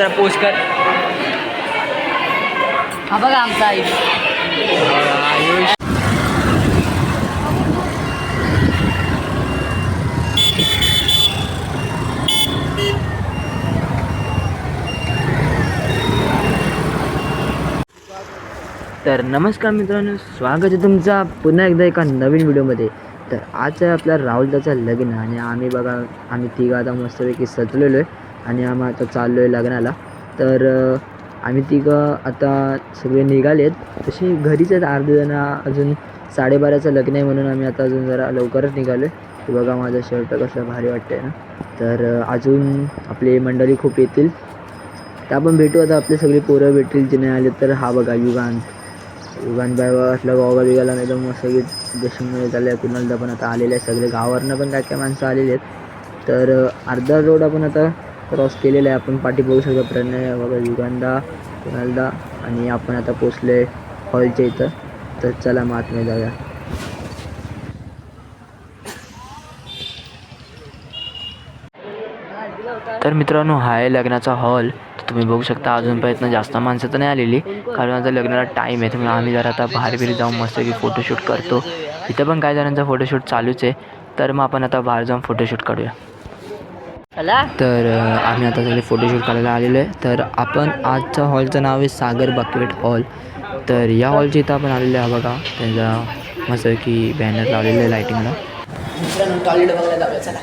जरा पोस्ट कर. हा बघा आमचा आई. आयुष तर नमस्कार मित्रांनो स्वागत आहे तुमचा पुन्हा एकदा एका नवीन व्हिडिओमध्ये. तर आज आहे आपल्या राहुलदाचं लग्न आणि आम्ही बघा आम्ही तिघं आता मस्तपैकी सजलेलो आहे. आणि आम्ही आता चाललो आहे लग्नाला. तर आम्ही तिघं आता सगळे निघाले आहेत तसे घरीच आहेत अर्धे जण अजून साडेबाराचं लग्न आहे म्हणून आम्ही आता अजून जरा लवकरच निघालो आहे की बघा माझा शर्ट कसं भारी वाटतं आहे ना. तर अजून आपली मंडळी खूप येतील. तर आपण भेटू आता. आपले सगळे पोरं भेटतील. जे नाही आले तर हा बघा युगांत युगांत बाय असला गोगा बिगाला नाही तर मग सगळे देशमुळे झाले कुणालदा पण आता आलेले आहे सगळे गावावरनं पण काय काय माणसं आलेली आहेत. तर अर्धा रोड आपण आता क्रॉस केलेला आहे. आपण पाठी बघू शकतो प्रणय वगैरे युगांदा कुणालदा आणि आपण आता पोचले हॉलच्या इथं. तर चला मग आतमध्ये जाऊया. तर मित्रांनो हा आहे लग्नाचा हॉल. तर तुम्ही बघू शकता अजूनपर्यंत जास्त माणसं तर नाही आलेली. कारण आता लग्नाला टाईम आहे. त्यामुळे आम्ही जर आता बाहेर बिरी जाऊन मस्त की फोटोशूट करतो. इथं पण काही जणांचा फोटोशूट चालूच आहे. तर मग आपण आता बाहेर जाऊन फोटोशूट काढूया. तर आम्ही आता सगळे फोटोशूट करायला आलेलो आहे. तर आपण आजच्या हॉलचं नाव आहे सागर बकेट हॉल. तर या हॉलच्या इथं आपण आलेलो आहे बघा. त्यांचा मस्त की बॅनर लावलेलं आहे लाईटिंगला मित्रांनो टॉयलेट बघायला जाऊया चला.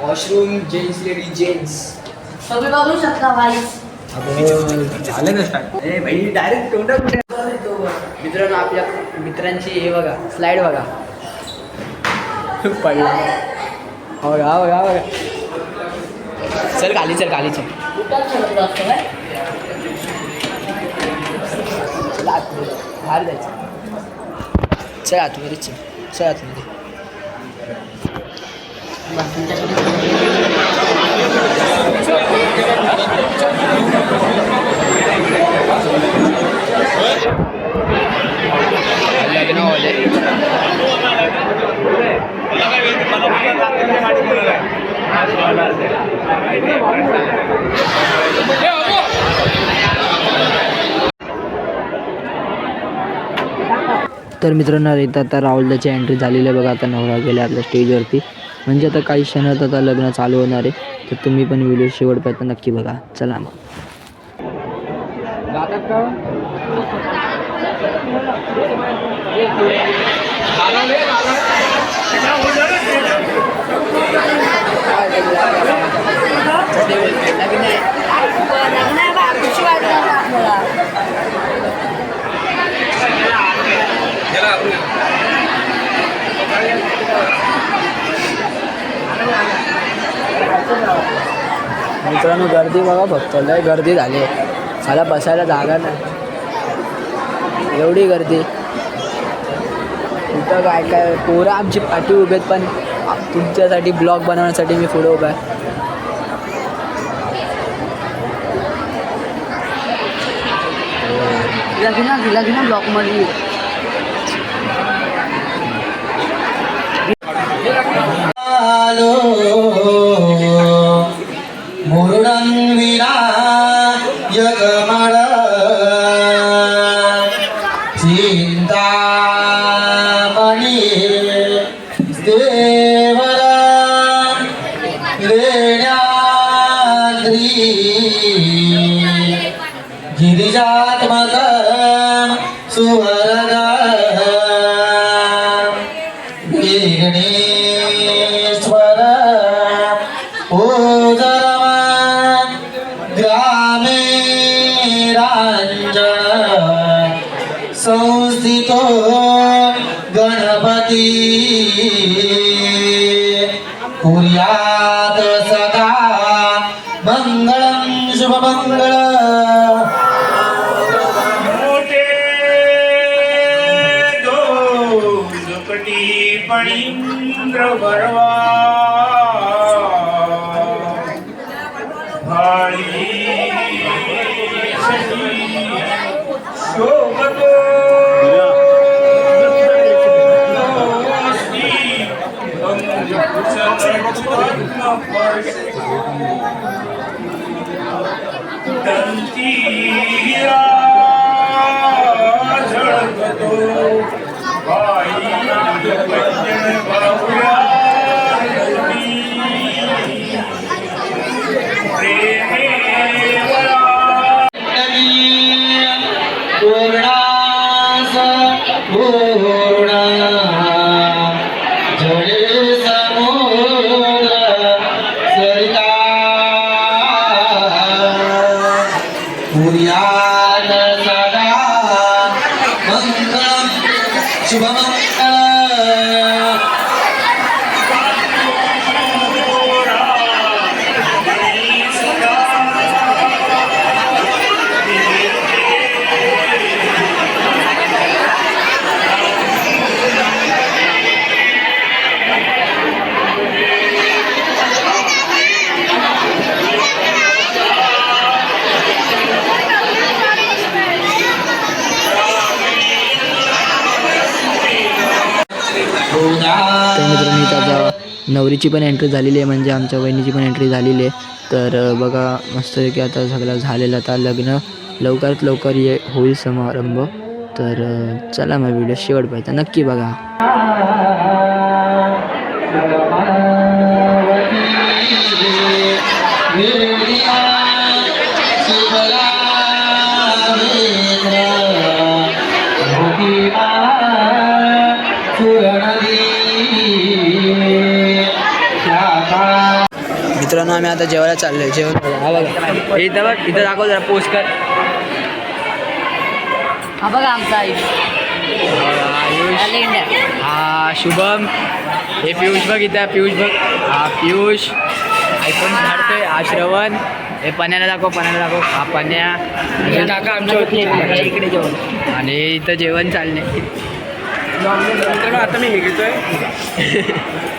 वॉशरूम जेंट्स लेडी जेंट्स सगळे बघू शकता वाईस झालं ना स्टार्ट ए भाई डायरेक्ट तोंडा कुठे मित्रांनो आपल्या मित्रांची हे बघा स्लाईड बघा. पडला. हा बघा हा बघा बघा. चल खाली चल खाली चल. बाहेर जायचं. चल आतमध्ये चल. चल आतमध्ये. लग्न होले तर मित्रांनो इथं आता राहुलदाची एंट्री झालेली आहे. बघा आता नवरा गेला आपल्या स्टेजवरती म्हणजे आता काही क्षणात आता लग्न चालू होणार आहे. तर तुम्ही पण व्हिडिओ शेवटपर्यंत नक्की बघा. चला मग. मित्रांनो गर्दी बघा फक्त. लय गर्दी झाली. मला बसायला जागा नाही. एवढी गर्दी. कुठं काय काय पोरं आमची पाठी उभे आहेत पण तुमच्यासाठी ब्लॉग बनवण्यासाठी मी पुढे उभा आहे. लग्न लग्न ब्लॉकमध्ये देवरा लेण्याद्री गिरिजात्मक सुवरगा विघ्नेश्वर ओदरमा ग्रामे राञ्जन संस्थितो કી કુર્યાદ સદા મંગળં શુભ મંગળ મોટે ગો ઝુકટી પણિન્દ્ર ભરવા あ नवरीची पण एंट्री झालेली आहे म्हणजे आमच्या वहिनीची पण एंट्री झालेली आहे. तर बघा मस्तपैकी आता सगळं झालेलं आता लग्न लवकरात लवकर ये होईल समारंभ. तर चला मग व्हिडिओ शेवटपर्यंत नक्की बघा. मित्रांनो आम्ही आता जेवायला चाललोय. जेवण बघा हा बघा. इथं बघ इथं दाखव जरा पोस्ट कर. हा बघा आमचा आयुष. हा शुभम. हे पियुष बघ इथं पियुष बघ. हा पियुष. आयफोन झाडतोय. हा श्रवण. हे पण्याला दाखव पण्याला दाखव. हा पण्या काका आमच्या इकडे जेवण. आणि इथं जेवण चालले मित्रांनो आता मी हे घेतोय.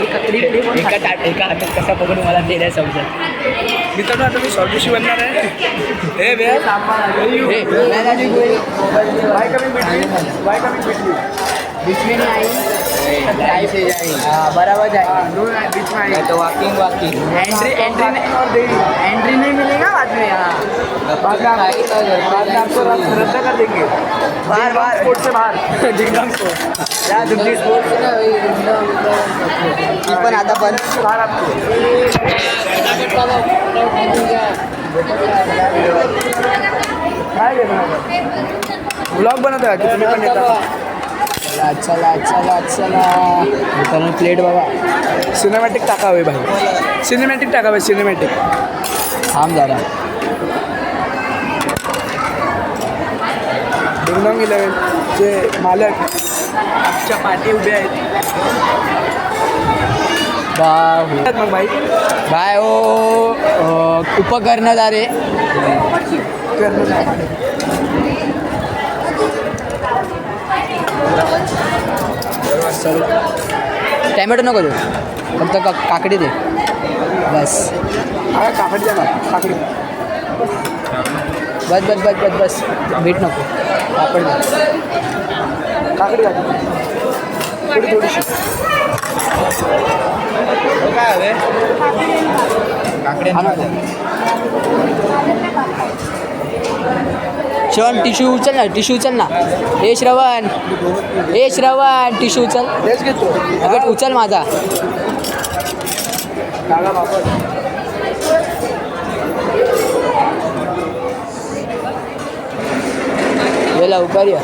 एका ताट एका हातात कसा पकडून मला ते नाही समजत. मित्रांनो आता मी स्वदेशी बनणार आहे. हे, नाही, नाही, नाही. बाय कमी भेटली. बाय कमी भेटली. हा, बराबर आहे तो walking walking entry entry entry नहीं मिलेगा बाद में हाँ। बाद में आपको रद्द कर देंगे। बाहर बाहर। स्पोर्ट से बाहर। डिंगडॉंग स्पोर्ट या तुमची ती पण आता पण बाहर आपको। ब्लॉग बनवत आहे तुम्ही पण येता चला चला चला मित्रांनो प्लेट बघा. सिनेमॅटिक टाकावे भाई. सिनेमॅटिक टाकावे सिनेमॅटिक थांब जरा. इलेवन जे मालक आमच्या पाठी उभे आहेत. आहेत मग भाई. बाय ओ अ, उपकरणदारे टॅमॅटो नको देऊ. फक्त का काकडी दे. बस. हा काकडी द्या ना. काकडी. बस बस बस बस बस. मीठ नको. पापड दे. काकडी थोडी थोडीशी. काय हवे हा नको. श्रवण टिश्यू उचल ना टिश्यू उचल ना. ए श्रवण ए श्रवण टिश्यू उचल. अगं उचल माझा. काका बापा ये. लवकर ये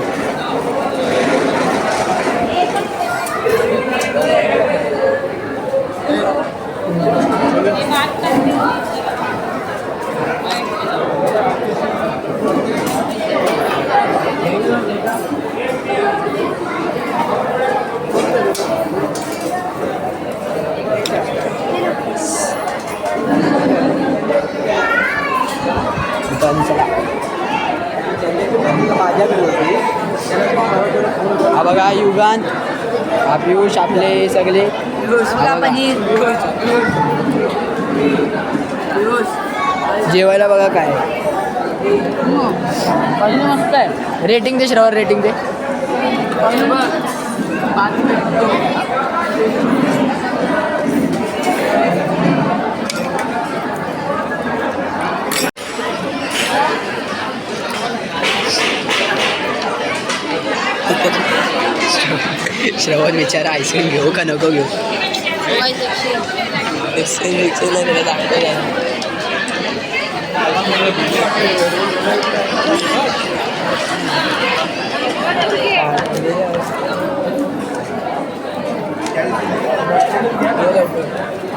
मित्रांनो, चला. हा बघा पियुष आपले सगळे. जेवायला बघा काय. मस्त आहे रेटिंग दे श्रवर रेटिंग दे. श्रवण विचार आईस्क्रीम घेऊ का नको घेऊ? आईस्क्रीम विचारलं तुला दाखवलं.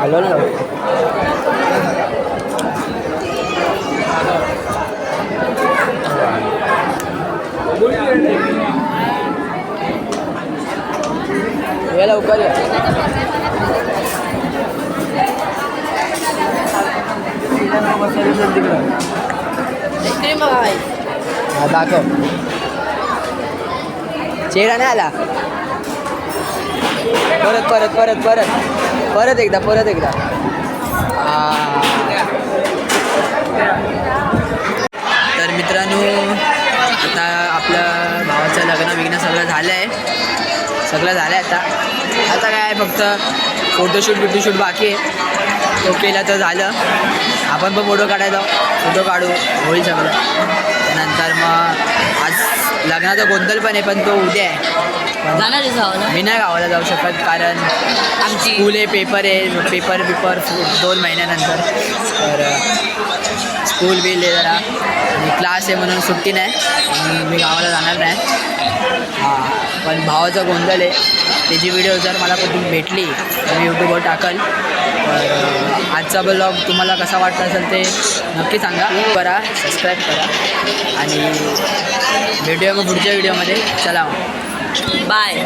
आलो ना ये लवकर ये आईस्क्रीम बघा बाई हा दाखव. चेहरा नाही आला. परत परत परत परत. परत एकदा परत एकदा. तर मित्रांनो आता आपलं भावाचं लग्न विघ्न सगळं झालं आहे सगळं झालं आहे आता. आता काय फक्त फोटोशूट बिटोशूट बाकी आहे. तो केला तर झालं. आपण पण फोटो काढायचा फोटो काढू. होईल सगळं. नंतर मग आज लग्नाचा गोंधळ पण आहे पण तो उद्या आहे. जाणार मी नाही गावाला जाऊ शकत कारण आमची. स्कूल आहे पेपर आहे पेपर बिपर दोन महिन्यानंतर. तर स्कूल बिल आहे जरा. आणि क्लास आहे म्हणून सुट्टी नाही. मी गावाला जाणार नाही. हां पण भावाचा गोंधळ आहे. त्याची व्हिडिओ जर मला कुठून भेटली तर मी यूट्यूबवर टाकल. आजचा ब्लॉग तुम्हाला कसा वाटत असेल ते नक्की सांगा. करा सबस्क्राईब करा. आणि भेटूया मग पुढच्या व्हिडिओमध्ये चला बाय